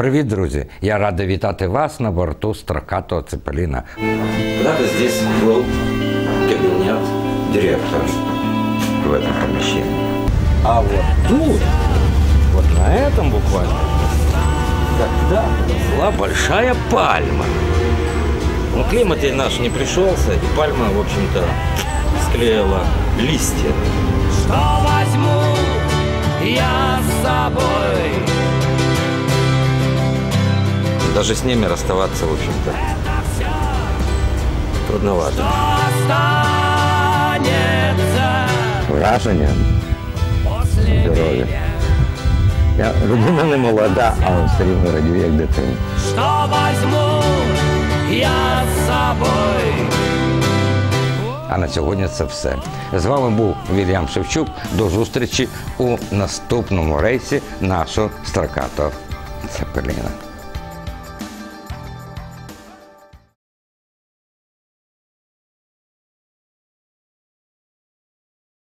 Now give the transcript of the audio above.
Привіт, друзі! Я радий вітати вас на борту Строкатого Цепеліна. Когда-то здесь был кабинет директора в этом помещении. А вот тут, вот на этом буквально, когда росла большая пальма. Но климат ей наш не пришелся, и пальма, в общем-то, склеила листья. Что возьму Даже с ними расставаться, в общем-то, трудновато. Враження здоров'я. Я людина не молода, але все рівно радію, як дитина. Что возьму я с собой? А на сьогодні це все. З вами був Вільям Шевчук. До зустрічі у наступному рейсі нашого Стракато Цепеліна.